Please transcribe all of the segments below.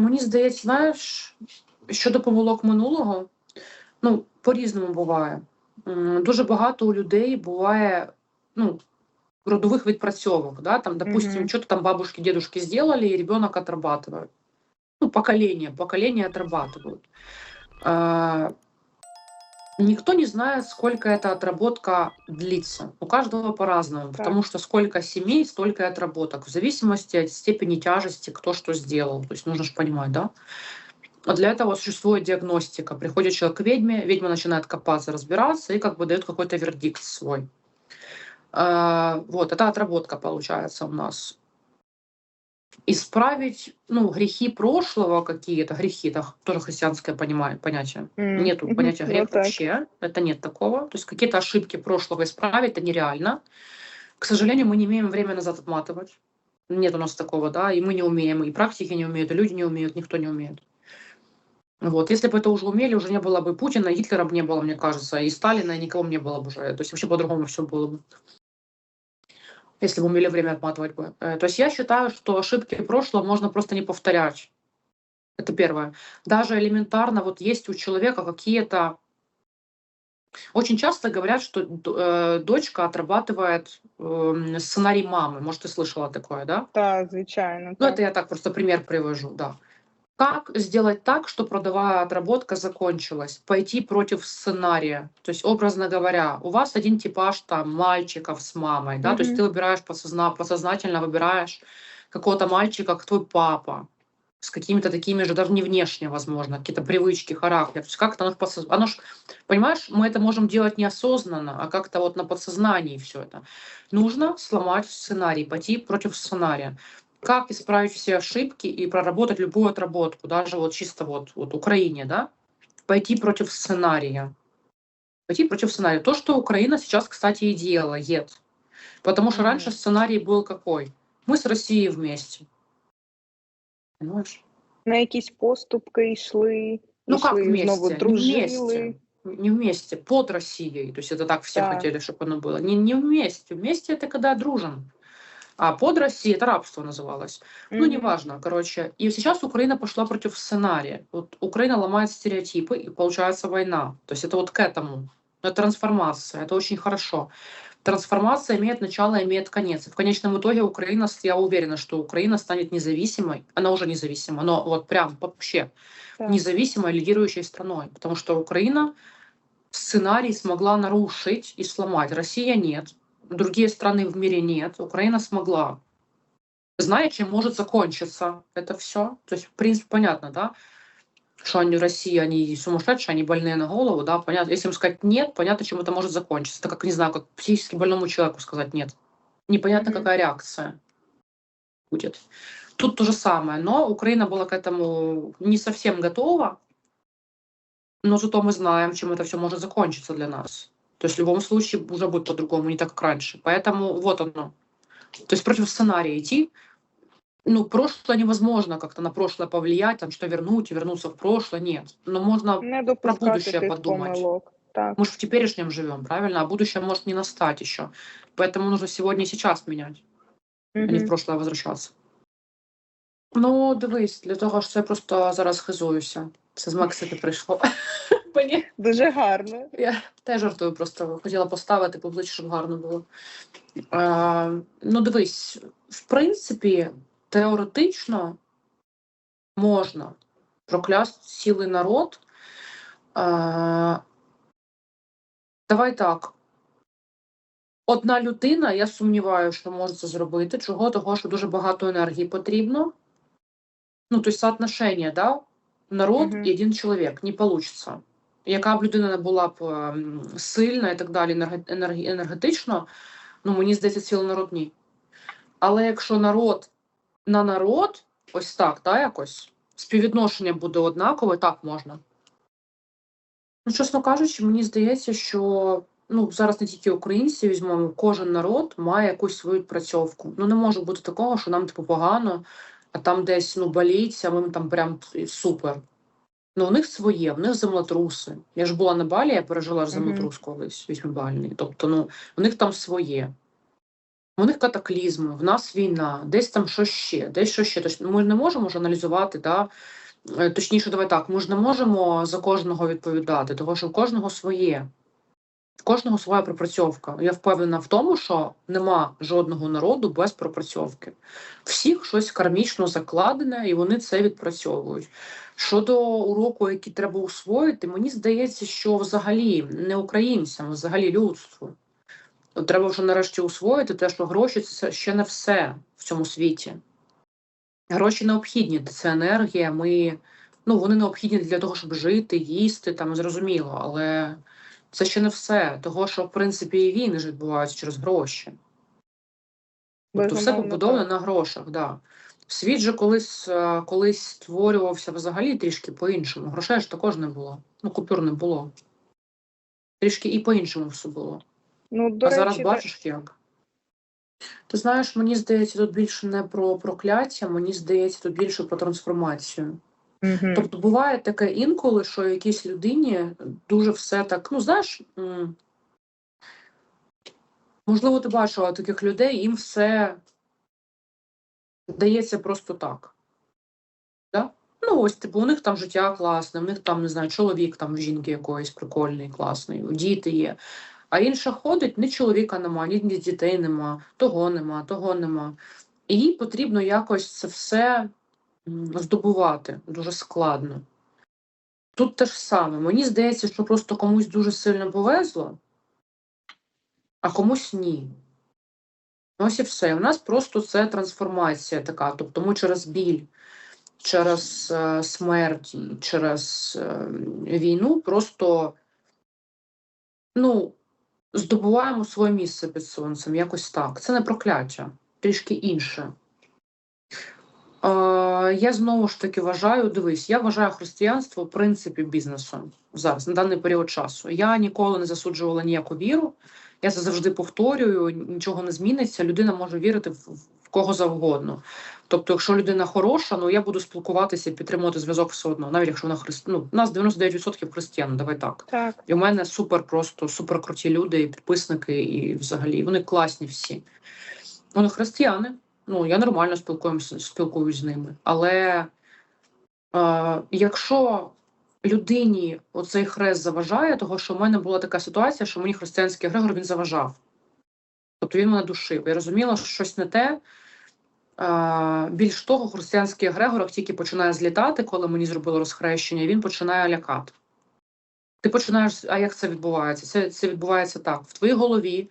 Мені здається, знаєш, щодо помилок минулого, ну, по-різному буває. Дуже багато у людей буває ну, родових відпрацьовок. Да? Там, допустим, mm -hmm. що-то там бабушки, дедушки сделали, і ребенок отрабатывает. Ну, поколение, поколение отрабатывают. Никто не знает, сколько эта отработка длится. У каждого по-разному, потому что сколько семей, столько и отработок. В зависимости от степени тяжести, кто что сделал. То есть нужно же понимать, да? А для этого существует диагностика. Приходит человек к ведьме, ведьма начинает копаться, разбираться и как бы дает какой-то вердикт свой. А, Вот, это отработка получается у нас. Исправить, ну, грехи прошлого какие-то, грехи, это тоже христианское понимание, понятие. М, Нету понятия ну грех так. вообще, это нет такого. То есть какие-то ошибки прошлого исправить, это нереально. К сожалению, мы не имеем время назад отматывать. Нет у нас такого, да, и мы не умеем, и практики не умеют, и люди не умеют, никто не умеет. Вот. Если бы это уже умели, уже не было бы Путина, Гитлера бы не было, мне кажется, и Сталина, и никого бы не было бы уже. То есть вообще по-другому все было бы. Если бы умели время отматывать бы. Э, То есть я считаю, что ошибки прошлого можно просто не повторять. Это первое. Даже элементарно, вот есть у человека какие-то... Очень часто говорят, что э, дочка отрабатывает эм, сценарий мамы. Может, ты слышала такое, да? Так, звичайно. Ну, Так. это я так просто пример привожу, да. Как сделать так, чтобы родовая отработка закончилась? Пойти против сценария. То есть, образно говоря, у вас один типаж там мальчиков с мамой, да, то есть ты выбираешь подсозна- подсознательно выбираешь какого-то мальчика, как твой папа, с какими-то такими же, даже не внешне, возможно, какие-то привычки, характер. То есть как-то оно подсоз- оно ж, понимаешь, мы это можем делать неосознанно, а как-то вот на подсознании все это. Нужно сломать сценарий, пойти против сценария как исправить все ошибки и проработать любую отработку, даже вот чисто вот, вот Украине, да, пойти против сценария. Пойти против сценария. То, что Украина сейчас, кстати, и делает. Потому что раньше сценарий был какой? Мы с Россией вместе. Понимаешь? На якісь поступки йшли, Ну как йшли, знову вместе? Не дружили. вместе. Не вместе, под Россией. То есть это так все Да. хотели, чтобы оно было. Не, не вместе. Вместе это когда дружим. А под Россией это рабство называлось. Ну, Мгм. неважно, короче. И сейчас Украина пошла против сценария. Вот Украина ломает стереотипы, и получается война. То есть это вот к этому. Это трансформация, это очень хорошо. Трансформация имеет начало, имеет конец. И в конечном итоге Украина, я уверена, что Украина станет независимой. Она уже независима, но вот прям вообще Так. независимой лидирующей страной. Потому что Украина сценарий смогла нарушить и сломать. Россия нет. Другие страны в мире нет. Украина смогла. Зная, чем может закончиться это все. То есть, в принципе, понятно, да? Что они, Россия, они сумасшедшие, они больные на голову, да, понятно. Если им сказать нет, понятно, чем это может закончиться. Это как, не знаю, как психически больному человеку сказать нет. Непонятно, Мгм. какая реакция будет. Тут то же самое, но Украина была к этому не совсем готова, но зато мы знаем, чем это все может закончиться для нас. То есть в любом случае уже будет по-другому, не так, как раньше. Поэтому вот оно. То есть против сценария идти. Ну, прошлое невозможно как-то на прошлое повлиять, там что вернуть, вернуться в прошлое, нет. Но можно, Не допускати будущее тих подумать. помилок. Так. мы же в теперешнем живем, правильно? А будущее может не настать еще. Поэтому нужно сегодня и сейчас менять, а не в прошлое возвращаться. Ну, дивись, для того, що я просто зараз хизуюся. Це з Мексики прийшло. Мені Дуже гарно. Я теж жартую, просто хотіла поставити поближче, щоб гарно було. А, ну, дивись, в принципі, теоретично можна проклясти цілий народ. А, давай так. Одна людина, я сумніваюся, що може це зробити. Чого? Того, що дуже багато енергії потрібно. Ну, тобто соотношення, да? народ Мгм. і один чоловік. Не вийде яка б людина не була б ем, сильна і так далі, енерге- енерге- енергетично, ну мені здається, цілий народ ні. Але якщо народ на народ, ось так, да, якось, співвідношення буде однакове, так можна. Ну, чесно кажучи, мені здається, що ну, зараз не тільки українці візьмемо, кожен народ має якусь свою відпрацьовку. Ну, не може бути такого, що нам типу погано, а там десь ну, боліть, а ми там прям супер. Ну, у них своє, в них землетруси. Я ж була на Балі, я пережила ж землетрус колись вісьмибальний. Тобто, ну, у них там своє. У них катаклізми, в нас війна, десь там що ще, десь що ще. Тобто ми не можемо ж аналізувати, да? е, точніше, давай так, ми ж не можемо за кожного відповідати, тому що у кожного своє. В кожного своя пропрацьовка. Я впевнена в тому, що нема жодного народу без пропрацьовки. Всіх щось кармічно закладене, і вони це відпрацьовують. Щодо уроку, який треба усвоїти, мені здається, що взагалі не українцям, взагалі людству. От Треба вже нарешті усвоїти те, що гроші це ще не все в цьому світі. Гроші необхідні, це енергія. Ми, ну, вони необхідні для того, щоб жити, їсти, там зрозуміло, але це ще не все. Того, що в принципі і війни ж відбуваються через гроші. Тобто все побудовано на грошах, да. Світ же колись, е, колись створювався взагалі трішки по-іншому. Грошей ж також не було. Ну, купюр не було. Трішки і по-іншому все було. Ну, до а зараз речі, бачиш як? Ти знаєш, мені здається, тут більше не про прокляття, мені здається, тут більше про трансформацію. Мгм. Тобто буває таке інколи, що якійсь людині дуже все так, ну знаєш, можливо, ти бачила таких людей, їм все дається просто так. Да? Ну, ось, типу, у них там життя класне, у них там, не знаю, чоловік там в жінки якоїсь прикольний, класний, діти є. А інша ходить, ні чоловіка нема, ні дітей нема, того нема, того нема. І їй потрібно якось це все здобувати дуже складно. Тут те ж саме. Мені здається, що просто комусь дуже сильно повезло, а комусь ні. Ось і все. У нас просто це трансформація така. Тобто ми через біль, через е, смерть, через е, війну просто ну, здобуваємо своє місце під сонцем. Якось так. Це не прокляття, трішки інше. Е, я знову ж таки вважаю, дивись, я вважаю християнство в принципі бізнесом зараз, на даний період часу. Я ніколи не засуджувала ніяку віру. Я це завжди повторюю, нічого не зміниться. Людина може вірити в, кого завгодно. Тобто, якщо людина хороша, ну я буду спілкуватися і підтримувати зв'язок все одно, навіть якщо вона христ... ну, у нас 99% християн, давай так. Так. І у мене супер просто супер круті люди, і підписники, і взагалі вони класні всі. Вони християни. Ну, я нормально спілкуюся, спілкуюсь з ними. Але е, якщо людині оцей хрест заважає, того що в мене була така ситуація, що мені християнський Григор він заважав. Тобто він мене душив. Я розуміла, що щось не те. Більш того, християнський Грегор тільки починає злітати, коли мені зробили розхрещення, він починає лякати. Ти починаєш, а як це відбувається? Це, це відбувається так: в твоїй голові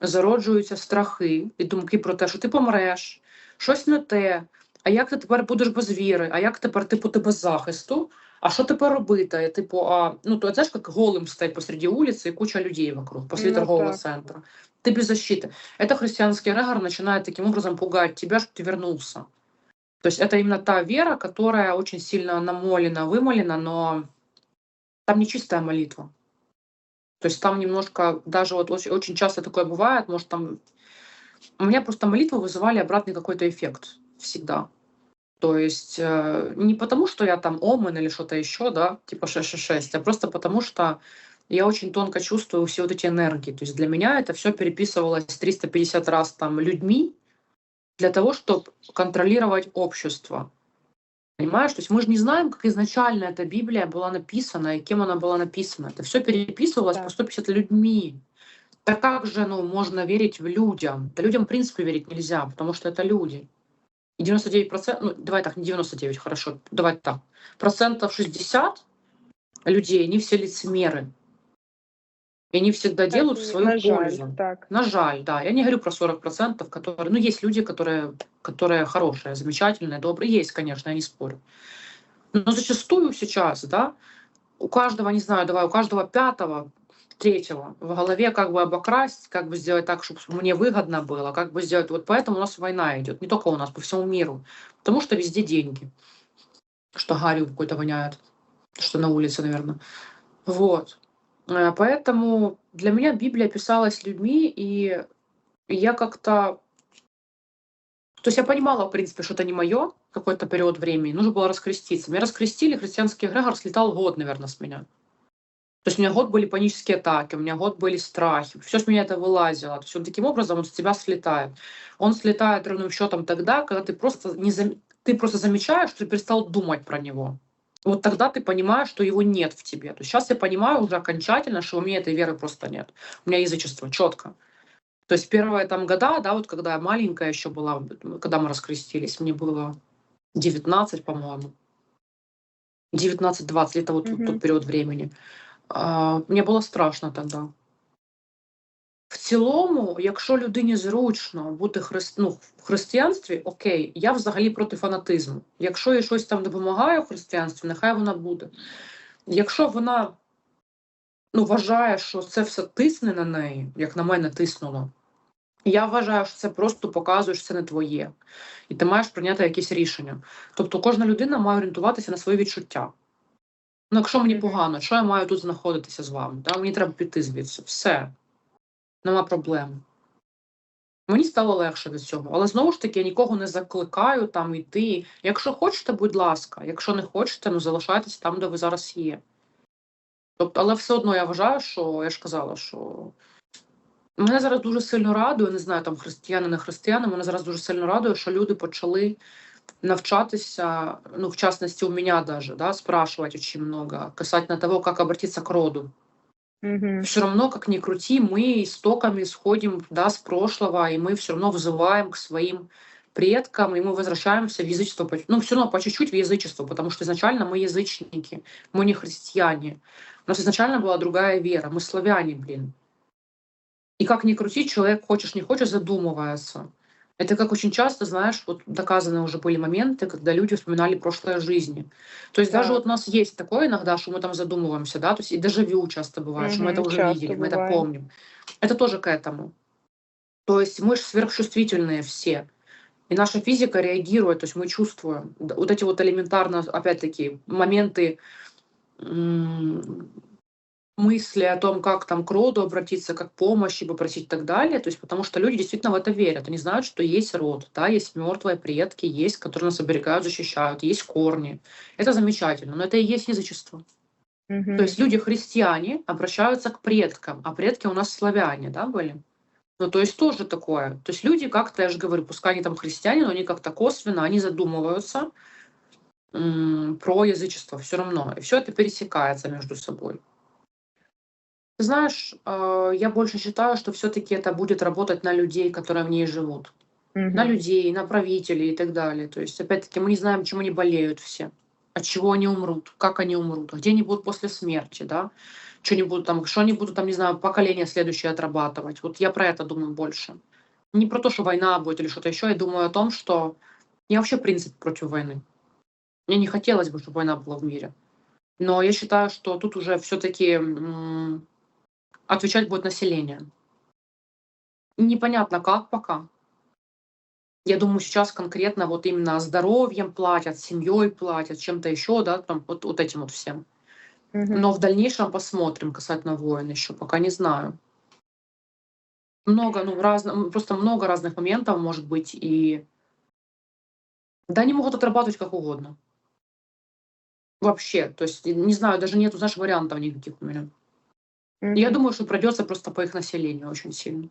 зароджуються страхи і думки про те, що ти помреш, щось не те. А як ти тепер будеш без віри? А як тепер типу ти без захисту? А що тепер робити? Типу, а ну то це ж як голим стоять посреди вулиці і куча людей вокруг, посреди Ну, торгового так. центра. Ты без защиты. Это христианский эгрегор начинает таким образом пугать тебя, чтобы ты вернулся. То есть это именно та вера, которая очень сильно намолена, вымолена, но там не чистая молитва. То есть там немножко, даже вот очень, очень часто такое бывает, может там... У меня просто молитвы вызывали обратный какой-то эффект всегда. То есть э, не потому, что я там омен или что-то еще, да, типа 666, а просто потому, что я очень тонко чувствую все вот эти энергии. То есть для меня это все переписывалось 350 раз там людьми для того, чтобы контролировать общество. Понимаешь? То есть мы же не знаем, как изначально эта Библия была написана и кем она была написана. Это все переписывалось Так. по 150 людьми. Так как же ну, можно верить в людям? Да людям, в принципе, верить нельзя, потому что это люди. И 99%, ну давай так, не 99, хорошо, давай так. Процентов 60 людей, они все лицемеры. И они всегда Так, делают в свою на жаль, пользу. так. На жаль, да. Я не говорю про 40%, которые... Ну, есть люди, которые, которые хорошие, замечательные, добрые. Есть, конечно, я не спорю. Но зачастую сейчас, да, у каждого, не знаю, давай, у каждого пятого, третьего в голове как бы обокрасть, как бы сделать так, чтобы мне выгодно было, как бы сделать. Вот поэтому у нас война идет, не только у нас, по всему миру. Потому что везде деньги. Что гарью какой-то воняет. Что на улице, наверное. Вот. Э, Поэтому для меня Библия писалась людьми, и я как-то... То есть я понимала, в принципе, что это не мое какой-то период времени. Нужно было раскреститься. Меня раскрестили, христианский эгрегор слетал год, наверное, с меня. То есть у меня год были панические атаки, у меня год были страхи, все с меня это вылазило. То есть он таким образом он с тебя слетает. Он слетает ровным счетом тогда, когда ты просто, не зам... ты просто замечаешь, что ты перестал думать про него. Вот тогда ты понимаешь, что его нет в тебе. То есть сейчас я понимаю уже окончательно, что у меня этой веры просто нет. У меня язычество четко. То есть первые там года, да, вот когда я маленькая еще была, когда мы раскрестились, мне было 19, по-моему. 19-20, это вот Мгм. тот период времени. Мне було страшно тоді. В цілому, якщо людині зручно бути христ... ну, в християнстві, окей, я взагалі проти фанатизму. Якщо їй щось там допомагає в християнстві, нехай вона буде. Якщо вона ну, вважає, що це все тисне на неї, як на мене тиснуло, я вважаю, що це просто показує, що це не твоє. І ти маєш прийняти якесь рішення. Тобто кожна людина має орієнтуватися на свої відчуття. Ну, якщо мені погано, що я маю тут знаходитися з вами? Та? Мені треба піти звідси. Все. Нема проблем. Мені стало легше від цього. Але знову ж таки, я нікого не закликаю там йти. Якщо хочете, будь ласка. Якщо не хочете, ну залишайтесь там, де ви зараз є. Тобто, але все одно я вважаю, що я ж казала, що мене зараз дуже сильно радує, не знаю, там християни, не християни, мене зараз дуже сильно радує, що люди почали навчатися, ну, в частности, у меня даже, да, спрашивать очень много касательно того, как обратиться к роду. Мгм. Все равно, как ни крути, мы истоками исходим, да, с прошлого, и мы все равно взываем к своим предкам, и мы возвращаемся в язычество, ну, все равно по чуть-чуть в язычество, потому что изначально мы язычники, мы не христиане. У нас изначально была другая вера, мы славяне, блин. И как ни крути, человек, хочешь не хочешь, задумывается. Это как очень часто, знаешь, вот доказаны уже были моменты, когда люди вспоминали прошлые жизни. То есть даже Так. вот у нас есть такое иногда, что мы там задумываемся, да, то есть и дежавю часто бывает, что мы это уже видели, мы это бывает. помним. Это тоже к этому. То есть мы же сверхчувствительные все. И наша физика реагирует, то есть мы чувствуем. Вот эти вот элементарно, опять-таки, моменты мысли о том, как там к роду обратиться, как помощи попросить и так далее. То есть потому что люди действительно в это верят. Они знают, что есть род, да, есть мертвые предки, есть, которые нас оберегают, защищают, есть корни. Это замечательно, но это и есть язычество. Мгм. То есть люди христиане обращаются к предкам, а предки у нас славяне, да, были? Ну, то есть тоже такое. То есть люди как-то, я же говорю, пускай они там христиане, но они как-то косвенно, они задумываются м, про язычество все равно. И все это пересекается между собой. Ты знаешь, э, я больше считаю, что все-таки это будет работать на людей, которые в ней живут. На Мгм. людей, на правителей и так далее. То есть, опять-таки, мы не знаем, чем они болеют все, от чего они умрут, как они умрут, где они будут после смерти, да, что они будут там, что они будут там, не знаю, поколение следующее отрабатывать. Вот я про это думаю больше. Не про то, что война будет или что-то еще, я думаю о том, что я вообще, в принципе, против войны. Мне не хотелось бы, чтобы война была в мире. Но я считаю, что тут уже все-таки отвечать будет население. Непонятно как пока. Я думаю, сейчас конкретно вот именно здоровьем платят, семьей платят, чем-то еще, да, там вот, вот этим вот всем. Но в дальнейшем посмотрим касательно войн еще, пока не знаю. Много, ну, разно, просто много разных моментов может быть, и да, они могут отрабатывать как угодно. Вообще, то есть, не знаю, даже нету, знаешь, вариантов никаких у меня. Я Мгм. думаю, что придется просто по их населению очень сильно.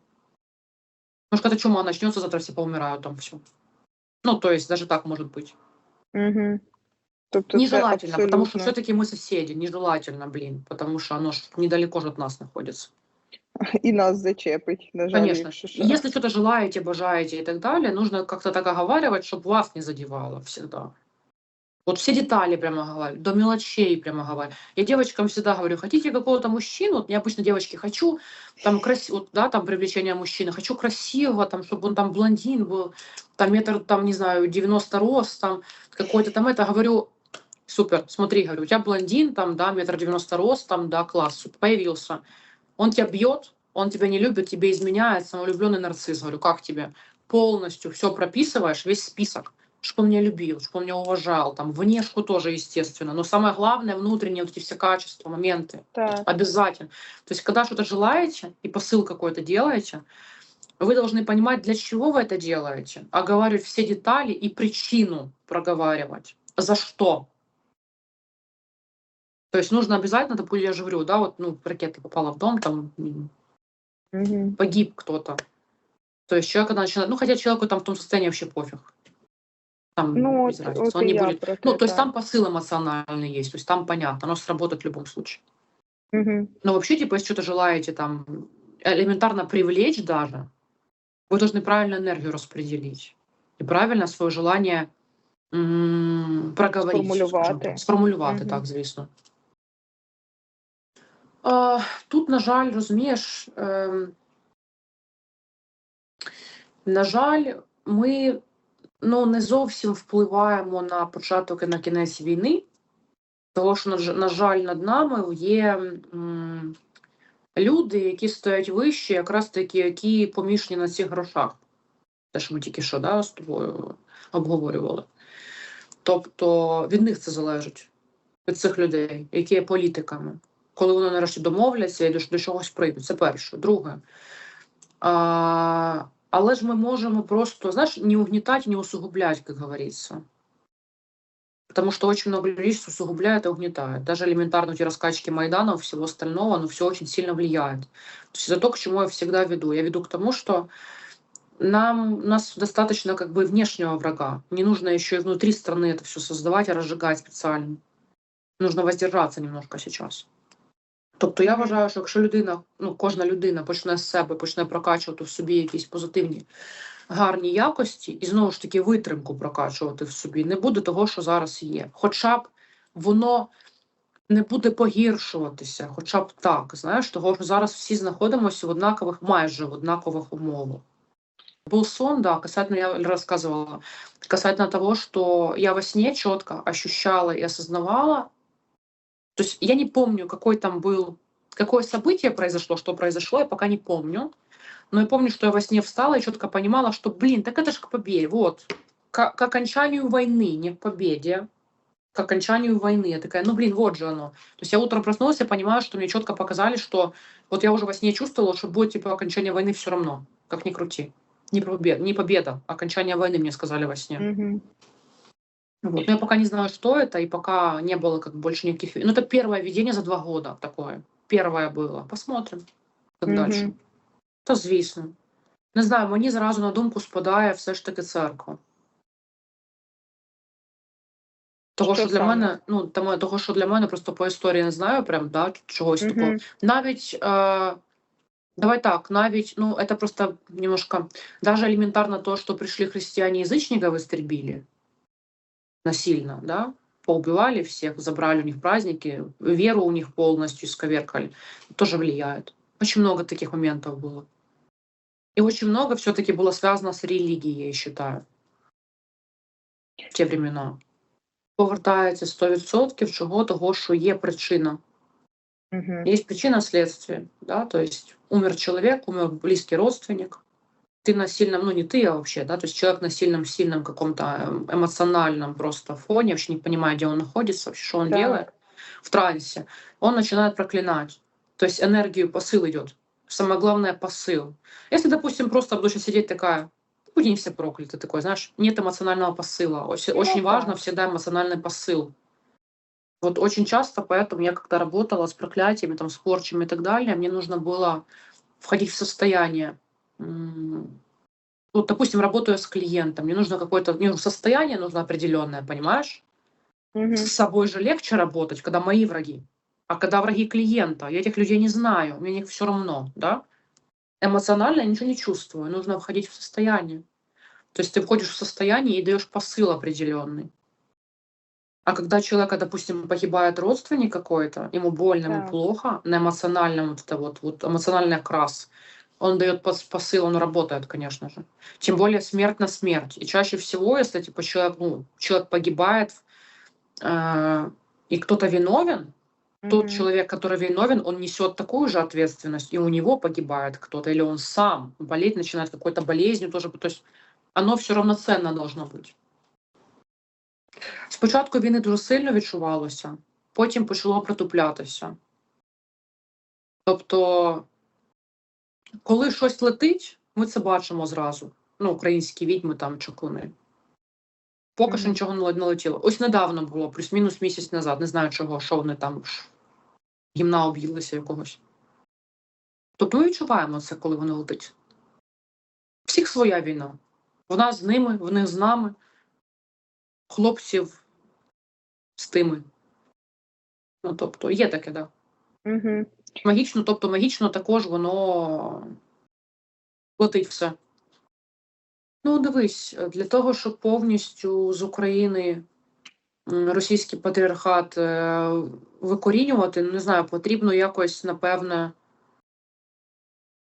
Потому что когда чума начнется, завтра все поумирают там все. Ну, то есть даже так может быть. Мгм. Тобто Нежелательно, потому что абсолютно. все-таки мы соседи. Нежелательно, блин, потому что оно ж недалеко же от нас находится. І нас зачепить, на жаль, Конечно. Если что-то желаете, обожаете и так далее, нужно как-то так оговаривать, чтобы вас не задевало всегда. Вот все детали прямо говорю, до мелочей прямо говорю. Я девочкам всегда говорю, хотите какого-то мужчину, вот я обычно девочки хочу, там красиво, вот, да, там привлечение мужчины, хочу красивого, там, чтобы он там блондин был, там метр, там, не знаю, 90 рост, там, какой-то там это, говорю, супер, смотри, говорю, у тебя блондин, там, да, метр 90 рост, там, да, класс, появился. Он тебя бьет, он тебя не любит, тебе изменяет, самовлюбленный нарцисс, говорю, как тебе? Полностью все прописываешь, весь список, чтобы он меня любил, чтобы он меня уважал, там, внешку тоже, естественно, но самое главное, внутренние вот эти все качества, моменты, Так. обязательно. То есть, когда что-то желаете и посыл какой-то делаете, вы должны понимать, для чего вы это делаете, оговаривать все детали и причину проговаривать. За что? То есть нужно обязательно, допустим, я же говорю, да, вот, ну, ракета попала в дом, там погиб кто-то. То есть человек, когда начинает, ну, хотя человеку там в том состоянии вообще пофиг. Там Ну, без от, разницы, от он і не я будет. про Ну, те, то есть так. там посыл эмоциональный есть, то есть там понятно, оно сработает в любом случае. Мгм. Но вообще, типа, если что-то желаете там элементарно привлечь даже, вы должны правильно энергию распределить. И правильно свое желание м, проговорить. скажімо Сформулювати. так. Сформулювати, Мгм. так, звісно. А, тут, на жаль, розумієш, ем, на жаль, ми ну, не зовсім впливаємо на початок і на кінець війни, тому що, на жаль, над нами є люди, які стоять вище, якраз такі, які помішані на цих грошах. Те, що ми тільки що да, з тобою обговорювали. Тобто від них це залежить, від цих людей, які є політиками. Коли вони нарешті домовляться і до, до чогось прийдуть. Це перше. Друге. А, але ж ми можемо просто, знаешь, не угнетать, не усугублять, как говорится. Потому что очень много людей усугубляет и угнетает. Даже элементарно эти раскачки Майдана, всего остального, оно все очень сильно влияет. То есть это то, к чему я всегда веду. Я веду к тому, что нам, у нас достаточно как бы внешнего врага. Не нужно еще и внутри страны это все создавать и разжигать специально. Нужно воздержаться немножко сейчас. Тобто я вважаю, що якщо людина, ну кожна людина почне з себе, почне прокачувати в собі якісь позитивні, гарні якості, і знову ж таки витримку прокачувати в собі, не буде того, що зараз є. Хоча б воно не буде погіршуватися, хоча б так, знаєш, того, що зараз всі знаходимося в однакових, майже в однакових умовах. Был сон, да, касательно, я рассказывала, касательно того, что я во сне четко ощущала и осознавала, то есть я не помню, какой там был, какое событие произошло, что произошло, я пока не помню, но я помню, что я во сне встала и четко понимала, что, блин, так это же к победе, вот, к, к окончанию войны, не к победе, к окончанию войны. Я такая, ну, блин, вот же оно. То есть я утром проснулась, я понимаю, что мне четко показали, что вот я уже во сне чувствовала, что будет, типа, окончание войны все равно, как ни крути. Не победа, не победа, окончание войны мне сказали во сне. Мгм. Вот. Но я пока не знаю, что это, и пока не было как бы больше никаких... Ну, это первое видение за два года такое. Первое было. Посмотрим, как Мгм. дальше. Та звісно. Не знаю, мені зразу на думку спадає все ж таки церква. Того, Що що, для саме? мене, ну, тому, того, що для мене просто по історії не знаю, прям, да, чогось такого. Мгм. Навіть, е, давай так, навіть, ну, это просто немножко, даже элементарно то, что пришли христиане-язычников, истребили насильно, да, поубивали всех, забрали у них праздники, веру у них полностью исковеркали, тоже влияет. Очень много таких моментов было. И очень много все-таки было связано с религией, я считаю, в ті времена. Повертається 100% чого того, що є причина. Мгм. Есть причина следствия, да, то есть умер человек, умер близкий родственник, ты на сильном, ну не ты, а вообще, да, то есть человек на сильном, сильном каком-то эм, эмоциональном просто фоне, вообще не понимая, где он находится, вообще, что он Да. делает, в трансе, он начинает проклинать. То есть энергию, посыл идет. Самое главное посыл. Если, допустим, просто буду сейчас сидеть такая, будь они все прокляты, такой, знаешь, нет эмоционального посыла. Очень, Ну очень важно да. всегда эмоциональный посыл. Вот очень часто, поэтому я когда работала с проклятиями, там, с порчами и так далее, мне нужно было входить в состояние. Вот, допустим, работаю с клиентом, мне нужно какое-то мне состояние нужно определенное, понимаешь? Мгм. С собой же легче работать, когда мои враги. А когда враги клиента, я этих людей не знаю, мне все равно, да? Эмоционально я ничего не чувствую, нужно входить в состояние. То есть ты входишь в состояние и даешь посыл определенный. А когда человека, допустим, погибает родственник какой-то, ему больно, ему Так. плохо, на эмоциональном вот это вот, вот эмоциональный окрас, он дает пос- посыл, он работает, конечно же. Тем более смерть на смерть. И чаще всего, если типа человек, ну, человек погибает, э, и кто-то виновен, тот Мгм. человек, который виновен, он несет такую же ответственность, и у него погибает кто-то, или он сам болеть начинает какой-то болезнью тоже. То есть оно все равноценно должно бути. Спочатку війни дуже сильно відчувалося, потім почало притуплятися. Тобто, коли щось летить, ми це бачимо зразу. Ну, українські відьми там чаклуни. Поки що нічого не летіло. Ось недавно було, плюс-мінус місяць назад. Не знаю чого, що вони там гімна об'їлися якогось. Тобто ми відчуваємо це, коли воно летить. Всіх своя війна. Вона з ними, в них з нами. Хлопців з тими. Ну, тобто, є таке, так. Да. Угу. Магічно, тобто магічно також воно летить все. Ну, дивись, для того, щоб повністю з України російський патріархат е, викорінювати, не знаю, потрібно якось, напевне,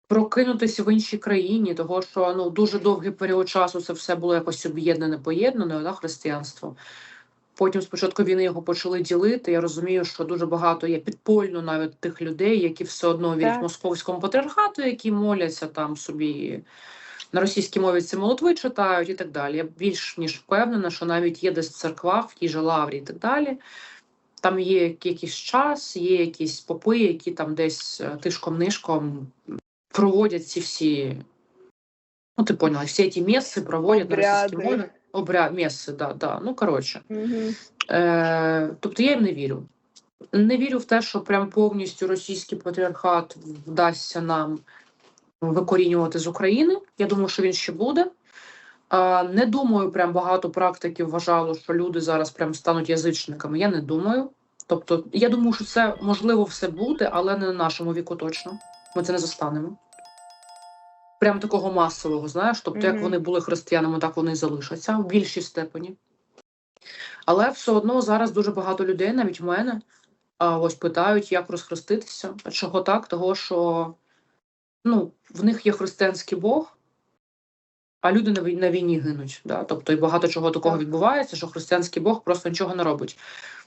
прокинутися в іншій країні, того що ну, дуже довгий період часу це все було якось об'єднане, поєднане, да, християнство. Потім спочатку війни його почали ділити. Я розумію, що дуже багато є підпольно навіть тих людей, які все одно вірять московському патріархату, які моляться там собі на російській мові ці молитви читають і так далі. Я більш ніж впевнена, що навіть є десь в церквах, в тій же лаврі і так далі. Там є якийсь час, є якісь попи, які там десь е, тишком-нишком проводять ці всі. Ну, ти поняла, всі ці місці проводять на російській мові. Обряд, місце, да, да. Ну, коротше. Угу. Е, тобто я їм не вірю. Не вірю в те, що прям повністю російський патріархат вдасться нам викорінювати з України. Я думаю, що він ще буде. Е, не думаю, прям багато практиків вважало, що люди зараз прям стануть язичниками. Я не думаю. Тобто, я думаю, що це можливо все буде, але не на нашому віку точно. Ми це не застанемо. Прям такого масового, знаєш, тобто, як вони були християнами, так вони і залишаться в більшій степені. Але все одно зараз дуже багато людей, навіть в мене, ось питають, як розхреститися. Чого так? Того, що ну, в них є християнський Бог, а люди на вій- на війні гинуть. Да? Тобто і багато чого такого відбувається, що християнський Бог просто нічого не робить.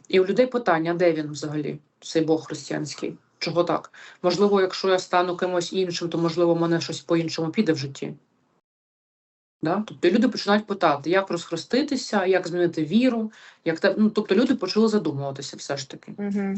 І у людей питання, де він взагалі, цей Бог християнський? Чого так? Можливо, якщо я стану кимось іншим, то можливо мене щось по-іншому піде в житті. Да? Тобто люди починають питати, як розхреститися, як змінити віру, як ну, тобто люди почали задумуватися все ж таки. Угу.